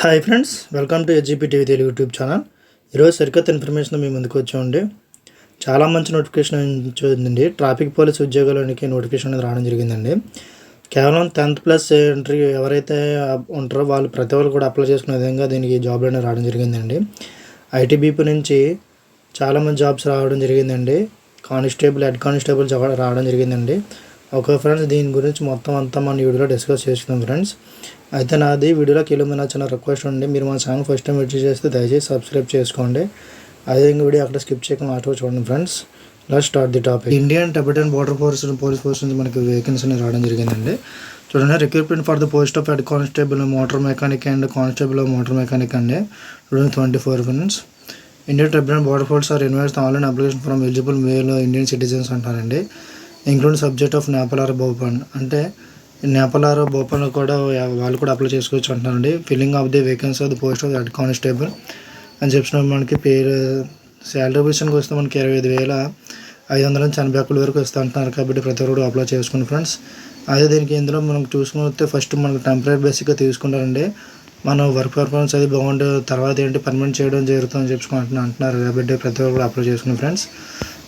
Hi friends welcome to SGP TV Telugu YouTube channel. ఈరోజు సరికొత్త information మీ ముందుకు వచ్చామండి చాలా మంచి నోటిఫికేషన్ వచ్చిందండి. ట్రాఫిక్ పోలీస్ ఉద్యోగాలకి నోటిఫికేషన్ అనేది రావడం జరిగిందండి. కేవలం టెన్త్ ప్లస్ ఎంట్రీ ఎవరైతే ఉంటారో వాళ్ళు ప్రతి ఒక్కరు కూడా అప్లై చేసుకునే విధంగా దీనికి జాబ్లు అనేది రావడం జరిగిందండి. ఐటీబీపీ నుంచి చాలామంది జాబ్స్ రావడం జరిగిందండి. కానిస్టేబుల్ హెడ్ కానిస్టేబుల్ రావడం జరిగిందండి. ఓకే ఫ్రెండ్స్ దీని గురించి మొత్తం అంతా మన వీడియోలో డిస్కస్ చేసుకుందాం ఫ్రెండ్స్. అయితే నాది వీడియోలోకి వెళ్ళి నా చిన్న రిక్వెస్ట్ ఉండి మీరు మన ఛానల్ ఫస్ట్ టైం విజిట్ చేస్తే దయచేసి సబ్స్క్రైబ్ చేసుకోండి. అదేవిధంగా వీడియో అక్కడ స్కిప్ చేయకుండా ఆటో చూడండి friends. Let start the topic Indian Tibetan border force police force నుంచి మనకి వేకెన్సీ రావడం జరిగిందండి. చూడండి recruitment for the post of head constable motor mechanic and constable motor mechanic అండి. Two twenty four friends Indian Tibetan border force are invites online application from eligible male Indian citizens అంటారండి. Include subject of నేపలార బోపన్. అంటే నేపలార బోపన్ కూడా వాళ్ళు కూడా apply చేసుకోవచ్చు అంటున్నారండి filling of the vacancy of the post of head constable అని చెప్పిన మనకి పేరు శాలరీ విషయానికి వస్తే మనకి ఇరవై ఐదు వేల ఐదు వందల నుంచి ఎనభై ఒక్కల వరకు వస్తూ అంటున్నారు కాబట్టి ప్రతి ఒక్కరు అప్లై చేసుకుని ఫ్రెండ్స్ అదే దీనికి ఇందులో మనం చూసుకుంటే ఫస్ట్ మనకు టెంపరీ బేసిక్గా తీసుకుంటారండి. మనం వర్క్ పర్ఫార్మెన్స్ అది బాగుండే తర్వాత ఏంటి పర్మనెంట్ చేయడం జరుగుతుందని చెప్పుకుంటున్నా అంటున్నారు కాబట్టి ప్రతి ఒక్కరు అప్లై చేసుకుని ఫ్రెండ్స్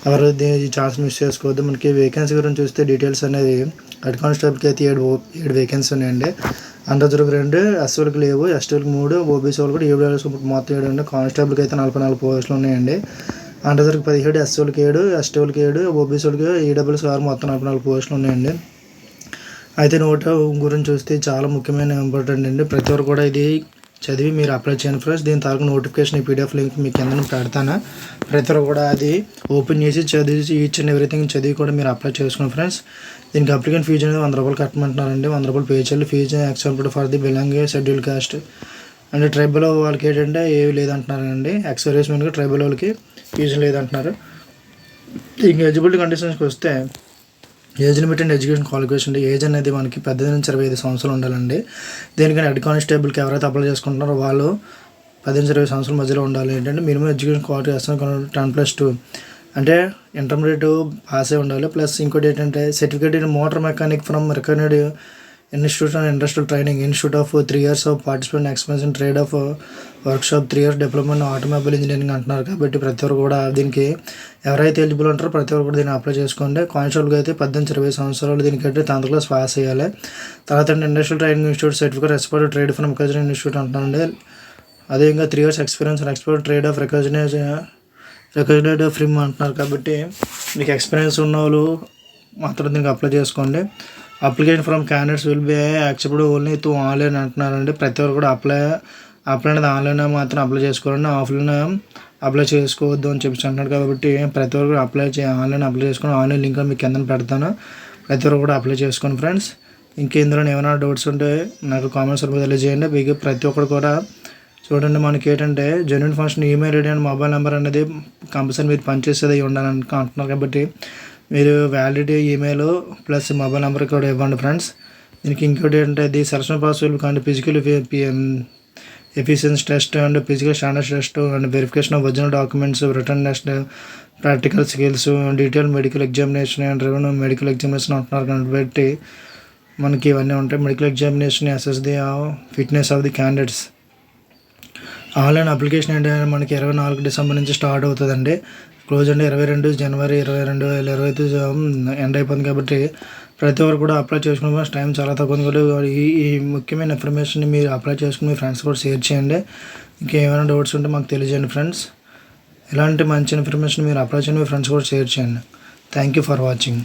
ఎవరు ఈ ఛాన్స్ మిస్ చేసుకోవద్దు. మనకి వేకెన్సీ గురించి చూస్తే డీటెయిల్స్ అనేది హెడ్ కానిస్టేబుల్కి అయితే ఏడు ఏడు వేకెన్సీ ఉన్నాయండి. అండర్జర్కి రెండు ఎస్సీలకు లేవు ఎస్టీలకు మూడు ఓబీసీ వాళ్ళు కూడా ఏడు మొత్తం ఏడు అండి కానిస్టేబుల్కి అయితే నలభై నాలుగు పోస్టులు ఉన్నాయండి. అండర్జర్కి పదిహేడు ఎస్ఓలకి ఏడు ఎస్టీలకి ఏడు ఓబీసీ వాళ్ళకి ఈడబ్ల్యూస్ ఆరు మొత్తం నలభై నాలుగు పోస్టులు ఉన్నాయండి. అయితే నోట గురించి చూస్తే చాలా ముఖ్యమైన ఇంపార్టెంట్ అండి. ప్రతి ఒక్కరు కూడా ఇది చదివి మీరు అప్లై చేయండి ఫ్రెండ్స్ దీని తాలూకు నోటిఫికేషన్ ఈ పీడిఎఫ్ లింక్ మీకు కింద పెడతాను. ప్రతి కూడా అది ఓపెన్ చేసి చదివి ఈచ్ అండ్ ఎవ్రీథింగ్ చదివి కూడా మీరు అప్లై చేసుకోండి ఫ్రెండ్స్ దీనికి అప్లికెంట్ ఫీజు అనేది వంద రూపాయలు కట్టమంటున్నారండి. వంద రూపాయలు పే చేయాలి. Fee except for the belong schedule caste అంటే ట్రైబల్ వాళ్ళకి ఏంటంటే ఏవి లేదంటున్నారండి. ఎక్స్ ట్రైబల్ వాళ్ళకి ఫీజు లేదంటున్నారు. ఇంక ఎలిజిబిలిటీ కండిషన్స్కి వస్తే age limit and education qualification age అనేది మనకి పద్దెనిమిది నుంచి ఇరవై ఐదు సంవత్సరాలు ఉండాలండి. దీనికైనా హెడ్ కానిస్టేబుల్కి ఎవరైతే అప్లై చేసుకుంటున్నారో వాళ్ళు పద్దెనిమిది ఇరవై సంవత్సరాల మధ్యలో ఉండాలి. ఏంటంటే minimum education qualification ten plus two అంటే ఇంటర్మీడియట్ పాస్ అయి ఉండాలి. ప్లస్ ఇంకోటి ఏంటంటే certificate in motor mechanic from recognised institute and industrial training institute of three years of participant experience in trade of workshop three years diploma automobile engineering అంటున్నారు. కాబట్టి ప్రతి ఒక్కరు కూడా దీనికి ఎవరైతే ఎలిజిబుల్ ఉంటారో ప్రతి ఒక్కరు కూడా దీన్ని అప్లై చేసుకోండి. కానిస్టేబుల్గా అయితే పద్దెనిమిది ఇరవై సంవత్సరాలు దీనికి అయితే టెన్త్ క్లాస్ పాస్ చేయాలి తర్వాత industrial training institute certificate expert trade from recognise institute అంటున్నాండి అదే ఇంకా three years experience expert trade of recognise recognised firm అంటున్నారు. కాబట్టి మీకు ఎక్స్పీరియన్స్ ఉన్న వాళ్ళు మాత్రం దీనికి అప్లై చేసుకోండి. Application from candidates will be accepted only to online అంటున్నారండి. ప్రతి ఒక్కరు కూడా అప్లై అప్లై అనేది ఆన్లైన్ మాత్రం అప్లై చేసుకోవాలండి ఆఫ్లైన్ అప్లై చేసుకోవద్దు అని చెప్పి అంటున్నాడు కాబట్టి ప్రతి ఒక్కరు అప్లై చే ఆన్లైన్ అప్లై చేసుకుని ఆన్లైన్ లింక్ మీకు కింద పెడతాను. ప్రతి ఒక్కరు కూడా అప్లై చేసుకోండి ఫ్రెండ్స్. ఇంకేందులో ఏమైనా డౌట్స్ ఉంటే నాకు కామెంట్స్ రూపంలో తెలియజేయండి. మీకు ప్రతి ఒక్కరు కూడా చూడండి మనకి ఏంటంటే genuine function email ID and mobile number అనేది కంపల్సరీ మీరు పనిచేసేది ఉండాలని అంటున్నారు కాబట్టి మీరు valid email plus mobile number కూడా ఇవ్వండి ఫ్రెండ్స్ దీనికి ఇంకోటి ఏంటంటే ది సెలక్షన్ ప్రాసెస్ కానీ physical efficiency test and physical standards test and verification of original documents written test practical skills detailed medical examination and review medical examination అంటున్నారు కాబట్టి మనకి ఇవన్నీ ఉంటాయి. Medical examination assess the fitness of the candidates online application ఏంటంటే మనకి ఇరవై నాలుగు December నుంచి స్టార్ట్ అవుతుందండి. క్లోజ్ అంటే ఇరవై రెండు జనవరి ఇరవై రెండు వేల ఇరవై ఐదు ఎండ్ అయిపోయింది కాబట్టి ప్రతి ఒక్కరు కూడా అప్లై చేసుకున్న టైం చాలా తక్కువ ఉంది కాబట్టి ఈ ఈ ముఖ్యమైన ఇన్ఫర్మేషన్ మీరు అప్లై చేసుకుని మీ ఫ్రెండ్స్ కూడా షేర్ చేయండి. ఇంకేమైనా డౌట్స్ ఉంటే మాకు తెలియజేయండి ఫ్రెండ్స్ ఇలాంటి మంచి ఇన్ఫర్మేషన్ మీరు అప్లై చేయండి మీ ఫ్రెండ్స్ కూడా షేర్ చేయండి. Thank you for watching